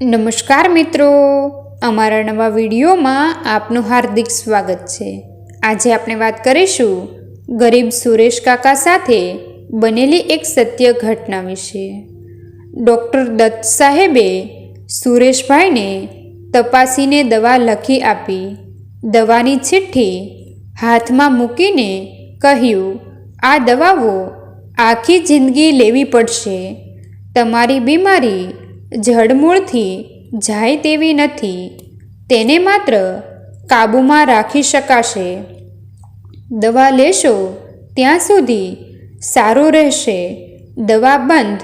નમસ્કાર મિત્રો. અમારા નવા વિડીયોમાં આપનું હાર્દિક સ્વાગત છે. આજે આપણે વાત કરીશું ગરીબ સુરેશ કાકા સાથે બનેલી એક સત્ય ઘટના વિશે. ડૉક્ટર દત્ત સાહેબે સુરેશભાઈને તપાસીને દવા લખી આપી. દવાની ચિઠ્ઠી હાથમાં મૂકીને કહ્યું, આ દવાઓ આખી જિંદગી લેવી પડશે. તમારી બીમારી જડમૂળથી જાય તેવી નથી, તેને માત્ર કાબૂમાં રાખી શકાશે. દવા લેશો ત્યાં સુધી સારું રહેશે. દવા બંધ,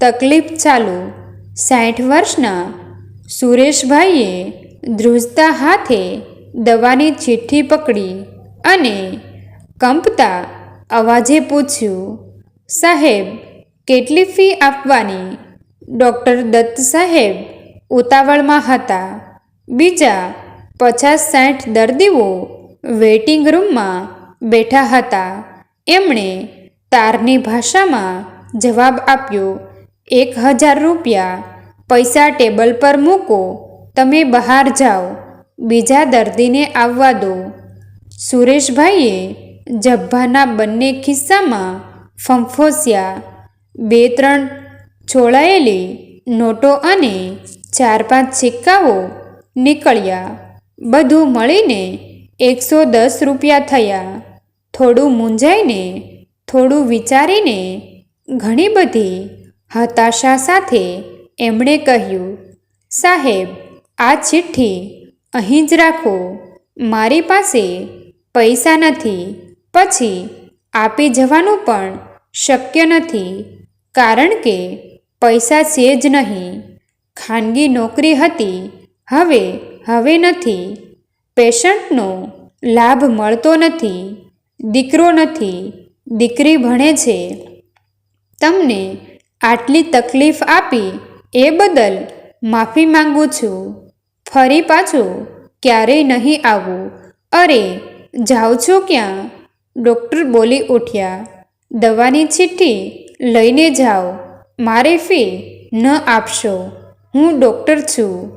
તકલીફ ચાલુ. સાઠ વર્ષના સુરેશભાઈએ ધ્રુજતા હાથે દવાની ચિઠ્ઠી પકડી અને કંપતા અવાજે પૂછ્યું, સાહેબ, કેટલી ફી આપવાની? ડૉક્ટર દત્ત સાહેબ ઉતાવળમાં હતા. બીજા પચાસ સાઠ દર્દીઓ વેઇટિંગ રૂમમાં બેઠા હતા. એમણે તારની ભાષામાં જવાબ આપ્યો, એક હજાર રૂપિયા પૈસા ટેબલ પર મૂકો, તમે બહાર જાઓ, બીજા દર્દીને આવવા દો. સુરેશભાઈએ જબ્ભાના બંને ખિસ્સામાં ફંફોસ્યા, બે ત્રણ છોડાયેલી નોટો અને ચાર પાંચ સિક્કાઓ નીકળ્યા. બધું મળીને એકસો દસ રૂપિયા થયા. થોડું મૂંઝાઈને, થોડું વિચારીને ઘણી બધી હતાશા સાથે એમણે કહ્યું, સાહેબ, આ ચિઠ્ઠી અહીં જ રાખો. મારી પાસે પૈસા નથી. પછી આપી જવાનું પણ શક્ય નથી. કારણ કે પૈસા છે જ નહીં. ખાનગી નોકરી હતી, હવે હવે નથી. પેશન્ટનો લાભ મળતો નથી, દીકરો નથી, દીકરી ભણે છે. તમને આટલી તકલીફ આપી એ બદલ માફી માંગુ છું. ફરી પાછું ક્યારેય નહીં આવું. અરે જાઓ છો ક્યાં? ડૉક્ટર બોલી ઉઠ્યા. દવાની ચિઠ્ઠી લઈને જાઓ. મારે ફી ન આપશો. હું ડૉક્ટર છું.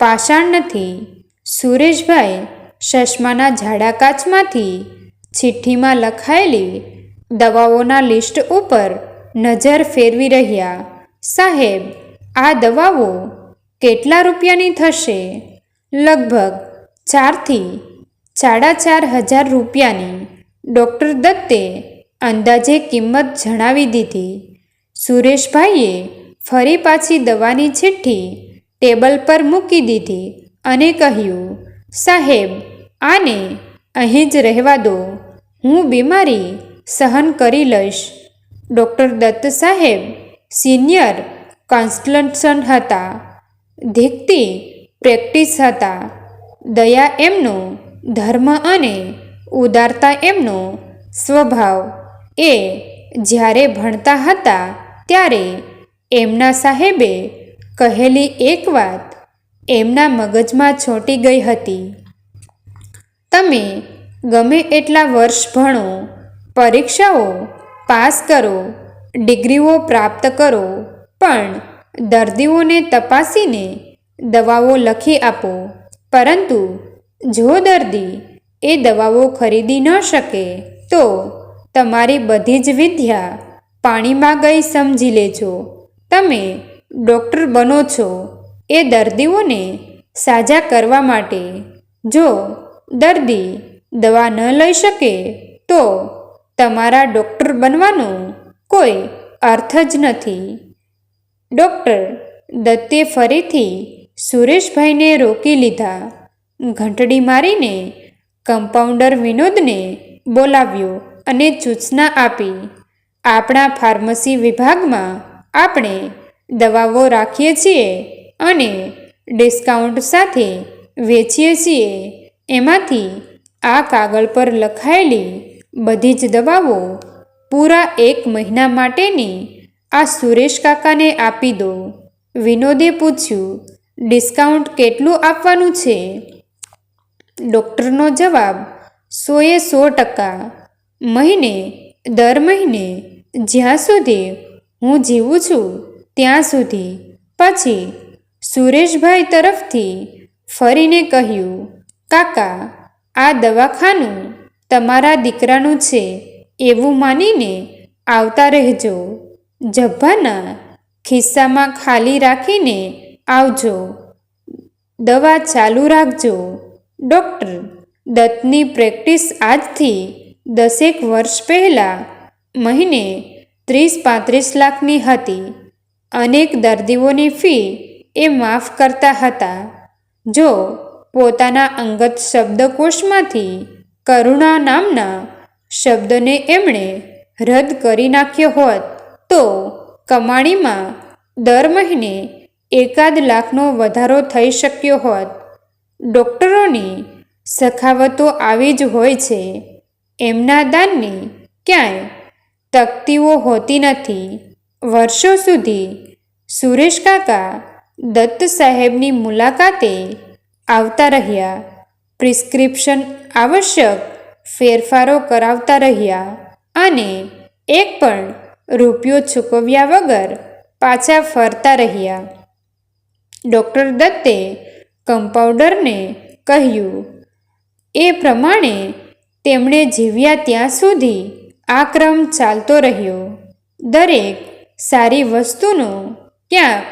પાષાણ નથી સુરેશભાઈ ચશ્માના ઝાડા કાચમાંથી ચિઠ્ઠીમાં લખાયેલી દવાઓના લિસ્ટ ઉપર નજર ફેરવી રહ્યા. સાહેબ, આ દવાઓ કેટલા રૂપિયાની થશે? લગભગ ચારથી સાડા ચાર હજાર રૂપિયાની. ડૉક્ટર દત્તે અંદાજે કિંમત જણાવી દીધી. સુરેશભાઈએ ફરી પાછી દવાની ચિઠ્ઠી ટેબલ પર મૂકી દીધી અને કહ્યું, સાહેબ, આને અહીં જ રહેવા દો. હું બીમારી સહન કરી લઈશ. ડૉક્ટર દત્ત સાહેબ સિનિયર કન્સલ્ટન્ટ હતા ધીકતી પ્રેક્ટિસ હતા. દયા એમનો ધર્મ અને ઉદારતા એમનો સ્વભાવ એ જ્યારે ભણતા હતા ત્યારે એમના સાહેબે કહેલી એક વાત એમના મગજમાં છોટી ગઈ હતી. તમે ગમે એટલા વર્ષ ભણો, પરીક્ષાઓ પાસ કરો, ડિગ્રીઓ પ્રાપ્ત કરો, પણ દર્દીઓને તપાસીને દવાઓ લખી આપો. પરંતુ જો દર્દી એ દવાઓ ખરીદી ન શકે, તો તમારી બધી જ વિદ્યા પાણીમાં ગઈ સમજી લેજો. તમે ડૉક્ટર બનો છો. એ દર્દીઓને સાજા કરવા માટે જો દર્દી દવા ન લઈ શકે, તો તમારા ડૉક્ટર બનવાનો કોઈ અર્થ જ નથી. ડૉક્ટર દત્તે ફરીથી સુરેશભાઈને રોકી લીધા. ઘંટડી મારીને કમ્પાઉન્ડર વિનોદને બોલાવ્યો અને સૂચના આપી આપણા ફાર્મસી વિભાગમાં આપણે દવાઓ રાખીએ છીએ અને ડિસ્કાઉન્ટ સાથે વેચીએ છીએ. એમાંથી આ કાગળ પર લખાયેલી બધી જ દવાઓ પૂરા એક મહિના માટેની આ સુરેશ કાકાને આપી દો. વિનોદે પૂછ્યું, ડિસ્કાઉન્ટ કેટલું આપવાનું છે? ડૉક્ટરનો જવાબ, સોએ સો ટકા. મહિને, દર મહિને જ્યાં સુધી હું જીવું છું, ત્યાં સુધી. પછી સુરેશભાઈ તરફથી ફરીને કહ્યું, કાકા, આ દવાખાનું તમારા દીકરાનું છે, એવું માનીને આવતા રહેજો. જબ્બાના ખિસ્સામાં ખાલી રાખીને આવજો. દવા ચાલુ રાખજો. ડૉક્ટર, દત્તની પ્રેક્ટિસ આજથી દસેક વર્ષ પહેલાં મહિને ત્રીસ પાંત્રીસ લાખની હતી. અનેક દર્દીઓની ફી એ માફ કરતા હતા. જો પોતાના અંગત શબ્દકોશમાંથી કરુણા નામના શબ્દને એમણે રદ કરી નાખ્યો હોત, તો કમાણીમાં દર મહિને એકાદ લાખનો વધારો થઈ શક્યો હોત. ડૉક્ટરોની સખાવતો આવી જ હોય છે. એમના દાનની ક્યાંય તકતીઓ હોતી નથી. વર્ષો સુધી સુરેશ કાકા દત્ત સાહેબની મુલાકાતે આવતા રહ્યા. પ્રિસ્ક્રિપ્શન આવશ્યક ફેરફારો કરાવતા રહ્યા અને એક પણ રૂપિયો ચૂકવ્યા વગર પાછા ફરતા રહ્યા. ડૉક્ટર દત્તે કમ્પાઉન્ડરને કહ્યું, એ પ્રમાણે તેમણે જીવ્યા ત્યાં સુધી આ ક્રમ ચાલતો રહ્યો. દરેક સારી વસ્તુનો ક્યાંક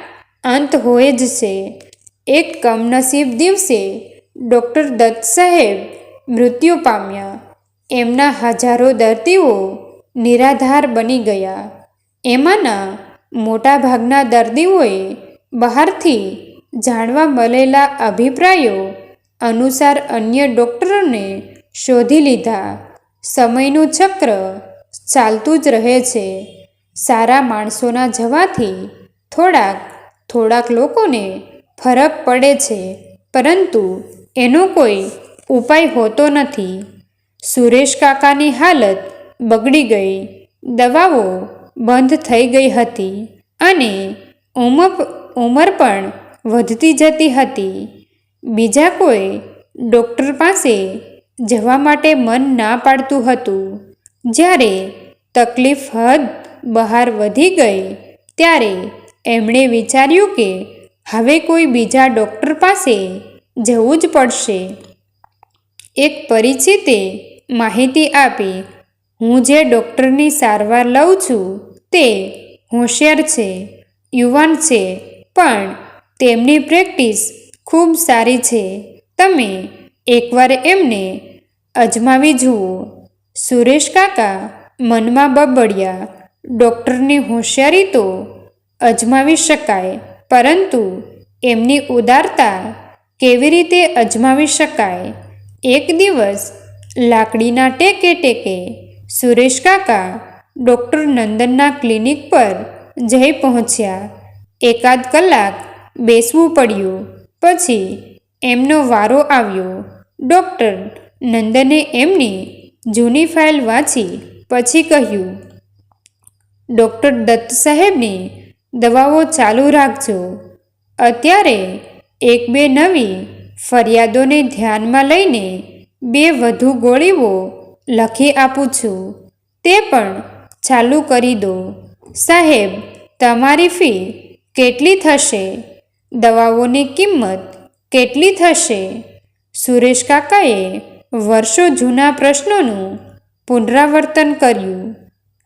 અંત હોય જ છે. એક કમનસીબ દિવસે ડૉક્ટર દત્ત સાહેબ મૃત્યુ પામ્યા. એમના હજારો દર્દીઓ નિરાધાર બની ગયા. એમાંના મોટાભાગના દર્દીઓએ બહારથી જાણવા મળેલા અભિપ્રાયો અનુસાર અન્ય ડૉક્ટરોને શોધી લીધા. સમયનું ચક્ર ચાલતું જ રહે છે. સારા માણસોના જવાથી થોડાક થોડાક લોકોને ફરક પડે છે, પરંતુ એનો કોઈ ઉપાય હોતો નથી. સુરેશ કાકાની હાલત બગડી ગઈ. દવાઓ બંધ થઈ ગઈ હતી અને ઉમર ઉંમર પણ વધતી જતી હતી. બીજા કોઈ ડૉક્ટર પાસે જવા માટે મન ના પાડતું હતું. જ્યારે તકલીફ હદ બહાર વધી ગઈ, ત્યારે એમણે વિચાર્યું કે હવે કોઈ બીજા ડૉક્ટર પાસે જવું જ પડશે. એક પરિચિતે માહિતી આપી, હું જે ડૉક્ટરની સારવાર લઉં છું, તે હોશિયાર છે, યુવાન છે, પણ તેમની પ્રેક્ટિસ ખૂબ સારી છે. તમે એકવાર એમને અજમાવી જુઓ. સુરેશ કાકા, મનમાં બબડ્યા. ડૉક્ટરની હોશિયારી તો અજમાવી શકાય, પરંતુ એમની ઉદારતા કેવી રીતે અજમાવી શકાય? એક દિવસ લાકડીના ટેકે ટેકે સુરેશ કાકા ડૉક્ટર નંદનના ક્લિનિક પર જઈ પહોંચ્યા. એકાદ કલાક બેસવું પડ્યું. પછી એમનો વારો આવ્યો. ડૉક્ટર નંદને એમની જૂની ફાઇલ વાંચી પછી કહ્યું, ડૉક્ટર દત્ત સાહેબની દવાઓ ચાલુ રાખજો. અત્યારે એક બે નવી ફરિયાદોને ધ્યાનમાં લઈને બે વધુ ગોળીઓ લખી આપું છું. તે પણ ચાલુ કરી દો. સાહેબ, તમારી ફી કેટલી થશે? દવાઓની કિંમત કેટલી થશે? સુરેશ કાકાએ વર્ષો જૂના પ્રશ્નોનું પુનરાવર્તન કર્યું.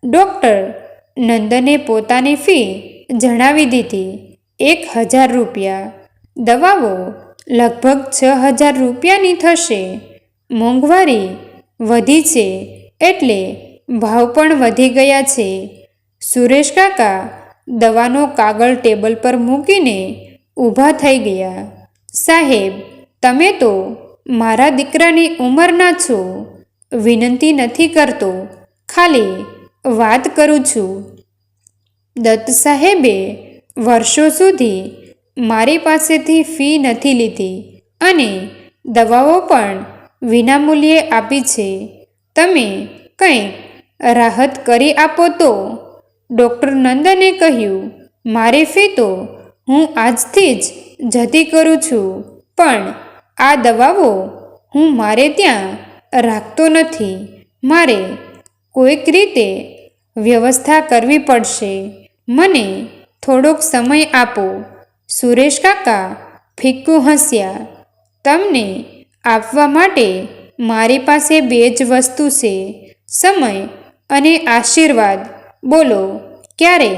ડૉક્ટર નંદને પોતાની ફી જણાવી દીધી. એક હજાર રૂપિયા. દવાઓ લગભગ છ હજાર રૂપિયાની થશે. મોંઘવારી વધી છે એટલે ભાવ પણ વધી ગયા છે. સુરેશ કાકા દવાનો કાગળ ટેબલ પર મૂકીને ઊભા થઈ ગયા. સાહેબ, તમે તો મારા દીકરાની ઉંમરના છો, વિનંતી નથી કરતો. ખાલી વાત કરું છું. દત્ત સાહેબે વર્ષો સુધી મારી પાસેથી ફી નથી લીધી અને દવાઓ પણ વિનામૂલ્યે આપી છે. તમે કંઈક રાહત કરી આપો તો. ડૉક્ટર નંદને કહ્યું, મારી ફી તો હું આજથી જ જતી કરું છું. પણ આ દવાઓ હું મારે ત્યાં રાખતો નથી. મારે કોઈક રીતે વ્યવસ્થા કરવી પડશે. મને થોડોક સમય આપો. સુરેશ કાકા ફિક્કું હસ્યા. તમને આપવા માટે મારી પાસે બે જ વસ્તુ છે, સમય અને આશીર્વાદ. બોલો, ક્યારે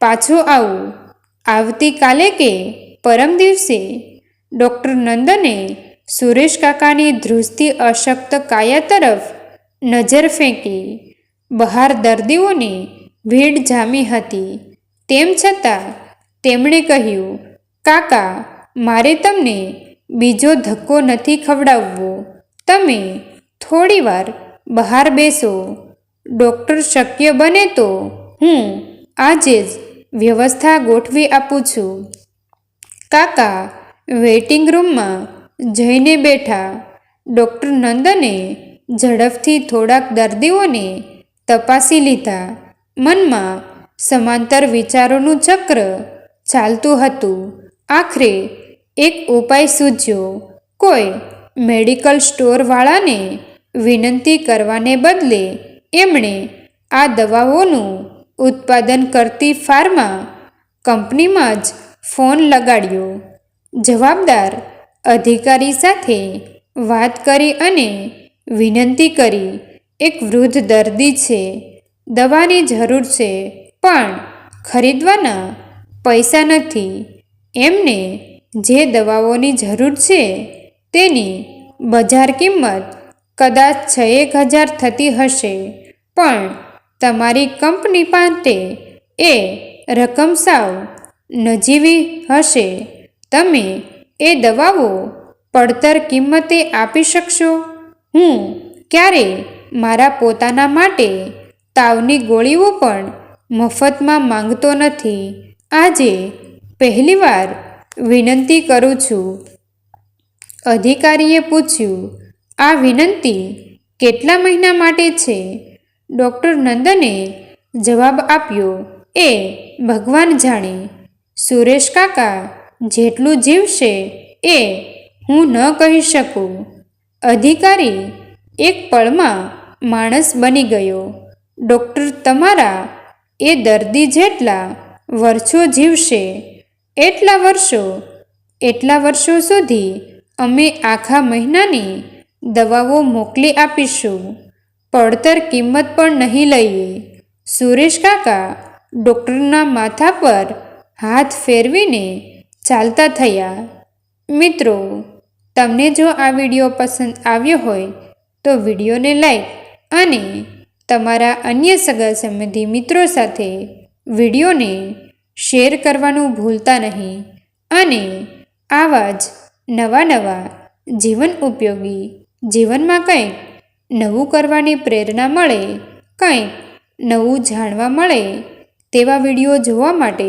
પાછું આવું? આવતીકાલે કે પરમ દિવસે? ડૉક્ટર નંદને સુરેશ કાકાની ધ્રુજતી અશક્ત કાયા તરફ નજર ફેંકી. બહાર દર્દીઓની ભીડ જામી હતી. તેમ છતાં તેમણે કહ્યું, કાકા, મારે તમને બીજો ધક્કો નથી ખવડાવવો. તમે થોડીવાર બહાર બેસો. ડૉક્ટર શક્ય બને તો હું આજે જ વ્યવસ્થા ગોઠવી આપું છું. કાકા વેઇટિંગ રૂમમાં જઈને બેઠા ડૉક્ટર નંદને ઝડપથી થોડાક દર્દીઓને તપાસી લીધા. મનમાં સમાંતર વિચારોનું ચક્ર ચાલતું હતું. આખરે એક ઉપાય સૂચ્યો કોઈ મેડિકલ સ્ટોરવાળાને વિનંતી કરવાને બદલે એમણે આ દવાઓનું ઉત્પાદન કરતી ફાર્મા કંપનીમાં જ ફોન લગાડ્યો. જવાબદાર અધિકારી સાથે વાત કરી અને વિનંતી કરી, એક વૃદ્ધ દર્દી છે, દવાની જરૂર છે, પણ ખરીદવાના પૈસા નથી. એમને જે દવાઓની જરૂર છે, તેની બજાર કિંમત કદાચ છ એક હજાર થતી હશે, પણ તમારી કંપની પાસે એ રકમ સાવ નજીવી હશે. તમે એ દવાઓ પડતર કિંમતે આપી શકશો? હું ક્યારે મારા પોતાના માટે તાવની ગોળીઓ પણ મફતમાં માંગતો નથી. આજે પહેલીવાર વિનંતી કરું છું. અધિકારીએ પૂછ્યું, આ વિનંતી કેટલા મહિના માટે છે? ડૉક્ટર નંદને જવાબ આપ્યો, એ ભગવાન જાણે. સુરેશ કાકા જેટલું જીવશે એ હું ન કહી શકું. અધિકારી એક પળમાં માણસ બની ગયો. ડૉક્ટર તમારા એ દર્દી જેટલા વર્ષો જીવશે, એટલા વર્ષો એટલા વર્ષો સુધી અમે આખા મહિનાની દવાઓ મોકલી આપીશું. પડતર કિંમત પણ નહીં લઈએ. સુરેશ કાકા ડૉક્ટરના માથા પર હાથ ફેરવીને ચાલતા થયા. મિત્રો, તમને જો આ વીડિયો પસંદ આવ્યો હોય, તો વિડીયોને લાઈક અને તમારા અન્ય સગા સંબંધી મિત્રો સાથે વિડીયોને શેર કરવાનું ભૂલતા નહીં અને આવા જ નવા નવા જીવન ઉપયોગી જીવનમાં કંઈક નવું કરવાની પ્રેરણા મળે, કંઈક નવું જાણવા મળે તેવા વીડિયો જોવા માટે